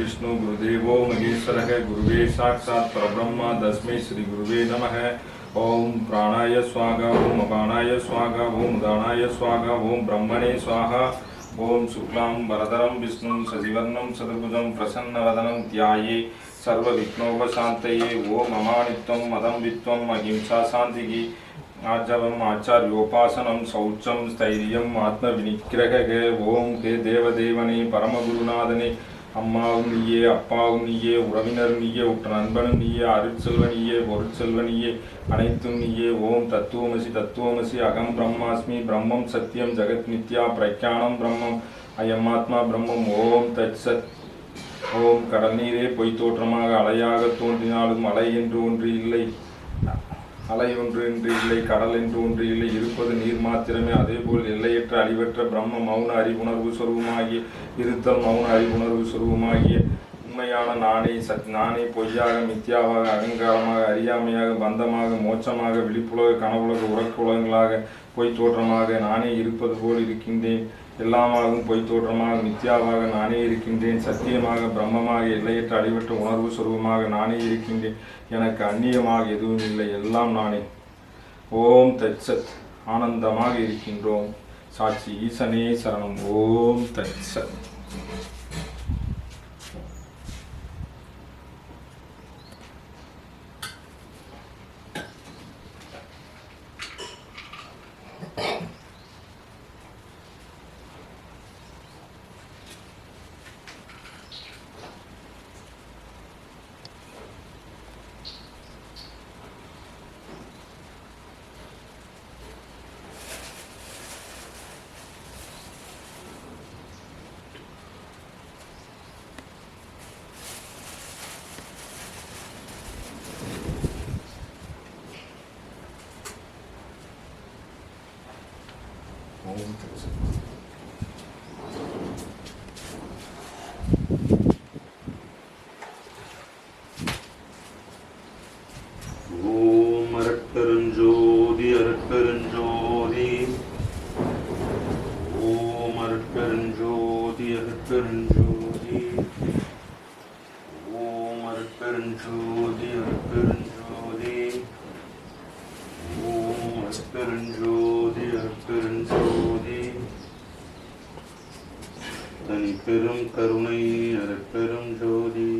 विष्णु गुरुदेवो महेश्वर, गुरुवे साक्षात् परब्रह्म श्री श्रीगुरुवे नमः। ओम प्राणाय स्वाहा ओम अपानाय स्वाहा ओम दानाय स्वाहा ओम ब्रह्मणे स्वाहा। ओम शुक्लां वरदरं, विष्णुं सजिवर्णं सदर्भुजं प्रसन्नवदनं ध्याये। सर्वविघ्नोपशान्तये ओम अमानित्वं, मदं वित्वम् अहिंसा शान्तिः। आर्जवम् आचार्योपासनं, शौचं स्थैर्यम् आत्मविनिग्रह। ओं हे देवदेवने परमगुरुनादने அம்மாவும் நீயே அப்பாவும் நீயே உறவினர் நீயே உற்ற நண்பனும் நீயே அருட்செல்வனியே பொருட்செல்வனியே அனைத்தும் நீயே ஓம் தத்துவமசி தத்துவமசி அகம் பிரம்மாஸ்மி பிரம்மம் சத்தியம் ஜெகத் நித்யா பிரக்யானம் பிரம்மம் அயமாத்மா பிரம்மம் ஓம் தத் சத் ஓம் கடல் நீரே பொய் தோற்றமாக அலையாக தோன்றினாலும் அலை என்று ஒன்று இல்லை. அலை ஒன்று என்று இல்லை கடல் என்று ஒன்று இல்லை இருப்பது நீர் மாத்திரமே. அதேபோல் எல்லையற்ற அழிவற்ற பிரம்ம மௌன அறிவுணர்வு சொருபமாகிய இருத்தல் மௌன அறிவுணர்வு சொருபமாகிய உண்மையான நானே சத் நானே பொய்யாக மித்தியாவாக அகங்காரமாக அறியாமையாக பந்தமாக மோட்சமாக விழிப்புலக கனவுலக உறக்க உலகங்களாக பொய் தோற்றமாக நானே இருப்பது போல் இருக்கின்றேன். எல்லாமாகவும் பொய் தோற்றமாக மித்யாவாக நானே இருக்கின்றேன். சத்தியமாக பிரம்மமாக எல்லையற்ற அடிபட்ட உணர்வு சுரூபமாக நானே இருக்கின்றேன். எனக்கு அந்நியமாக எதுவும் இல்லை. எல்லாம் நானே. ஓம் தத்சத் ஆனந்தமாக இருக்கின்றோம். சாட்சி ஈசனே சரணம். ஓம் தத்சத் அரட்பெருஞ்சோதி அரட்பெருஞ்சோதி ஓம் அரட்பெருஞ்சோதி அரட்பெருஞ்சோதி ஓம் அரட்பெருஞ்சோதி அரட்பெருஞ்சோதி ஓம் அரட்பெருஞ்சோதி அரட்பெருஞ்சோதி தனி பெரும் கருணை அரட்பெரும் ஜோதி.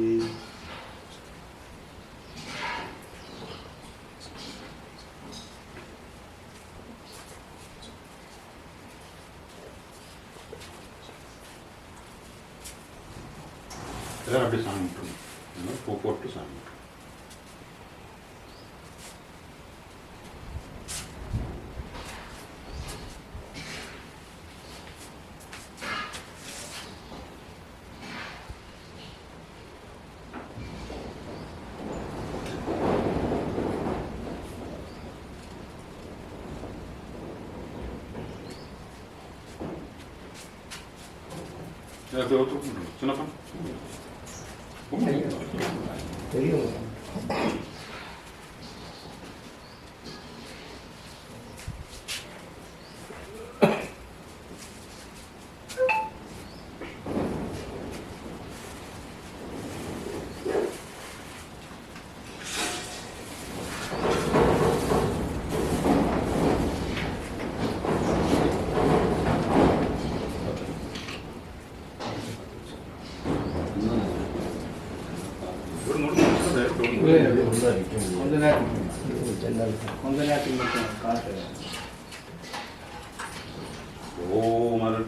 அப்படி சாமி விட்டுருங்க சாமி. Eu tenho outro. Você? Como é? Tem um.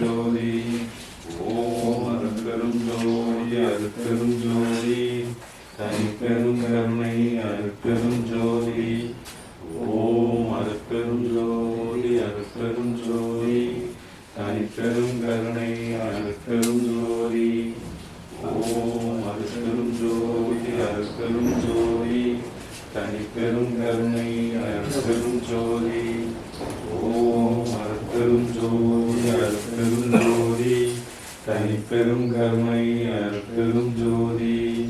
பெருஞ்சோதி. ஓம் அருட்பெரும் ஜோதி அருட்பெரும் ஜோதி தனிப்பெரும் கருணை அருட்பெரும் ஜோதி ஓம் அருட்பெரும் ஜோதி அருட்பெரும் ஜோதி தனிப்பெரும் கருணை அருட்பெரும் ஜோதி ஓம் அருட்பெரும் ஜோதி அருட்பெரும் ஜோதி தனிப்பெரும் கருணை அருட்பெரும் ஜோதி ஓம் அருட்பெரும் ஜோதி அருட்பெரும் ஜோதி தனிப்பெரும் கருணை அருட்பெரும் ஜோதி.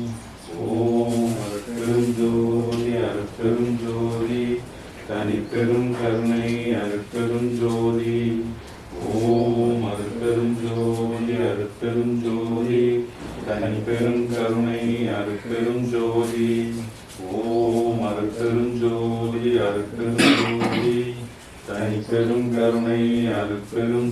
ஓம் அருட்பெருஞ்சோதி அருட்பெருஞ்சோதி அருட்பெரும் ஜோதி. தனிப்பெரும் கருணை அருட்பெரும் ஓம் அருட்பெருஞ்சோதி அருட்பெருஞ்சோதி அருட்பெரும் ஜோதி. தனிப்பெரும் கருணை அருட்பெரும் ஓம் அருட்பெருஞ்சோதி அருட்பெருஞ்சோதி அருட்பெரும் ஜோதி. தனிப்பெரும் கருணை அருட்பெரும்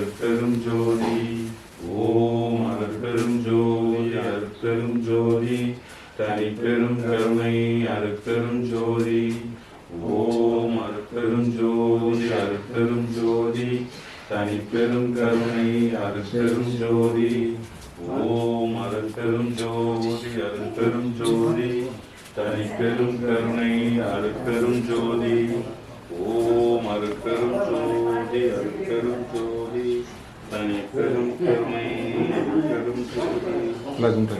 தனிப்பெரும் கருணை அருட்பெரும் ஜோதி. ஓம் அருட்பெரும் ஜோதி அருட்பெரும் ஜோதி. தனிப்பெரும் கருணை அருட்பெரும் ஜோதி. ஓம் அருட்பெரும் ஜோதி அருட்பெரும் ஜோதி. தனிப்பெரும் கருணை அருட்பெரும் ஜோதி. லெஜண்ட்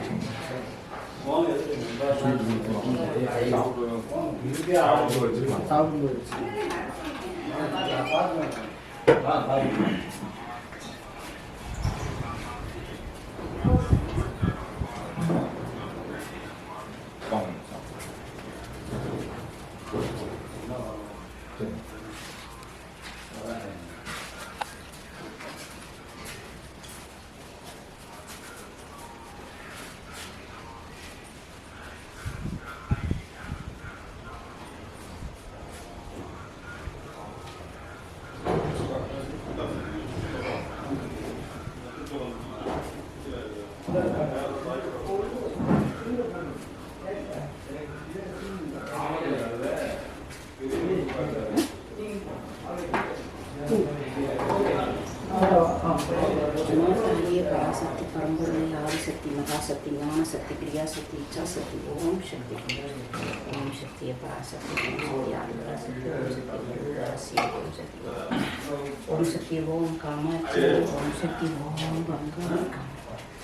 はい。பராசக்தி பரம்பொருளை ஆதிசக்தி மகாசக்தி ஞானசக்தி கிரியாசக்தி இச்சாசக்தி ஓம் சக்தி ஓம் சக்திய பராசக்தி ஓம் சக்தி ஆதிபராசக்தி ஓம் சக்தி ராசி ஓம் சக்தி ஓம் சக்தி ஓம் காமாட்சி ஓம் சக்தி ஓம் கங்கா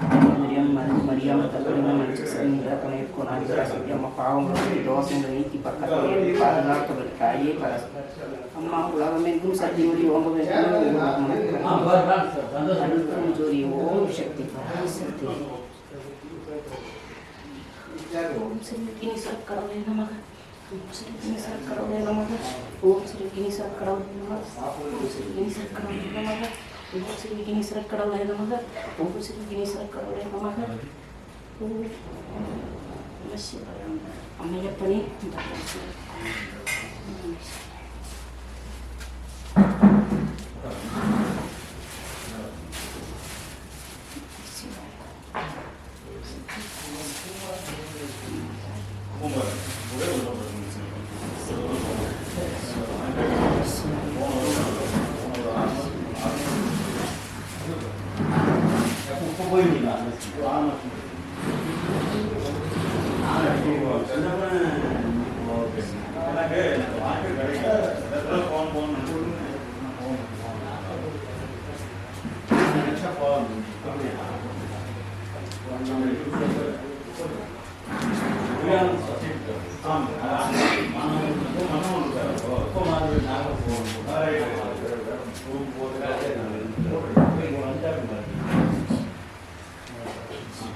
பரம மரியம் மரியாம தகுந்த மனுஷ சரணிகளை துணைக்கும் அதிவரசக்தி அம்மா பாவங்களை தோஷங்களை நீக்கி பக்கத்திலே பாதுகாத்தவர் தாயே பராசக்தி அம்மா உலகமெங்கும் சக்தியோடி ஓங்க வேண்டும் அருள்பெரும் ஜோதி ஓம் சக்தி பராசக்தி ஓம் ஸ்ரீ கினீஸ்வர கடவுளே நமக ஓம் ஸ்ரீ கினீஸ்வர கடவுளே நமக ஓம் ஸ்ரீ கினீஸ்வர கடவுளே நமக ஓம் ஸ்ரீ கினீஸ்வர கடவுளே நமக ஓம் ஸ்ரீ கினீஸ்வர கடவுளே நமக ஓம் ஸ்ரீ கினீஸ்வர கடவுளே நமக ஓம் அம்மையப்பனே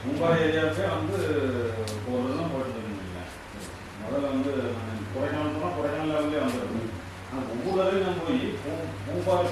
மும்பாய் ஏரியாவுக்கே வந்து போகிறதுலாம் போயிட்டு இருக்கீங்க முதல்ல வந்து நான் போனால் கொடைக்கானல் லெவல்லே வந்துடுது ஆனால் ஒவ்வொரு நம்ம போய் பூ- பூம்பாறை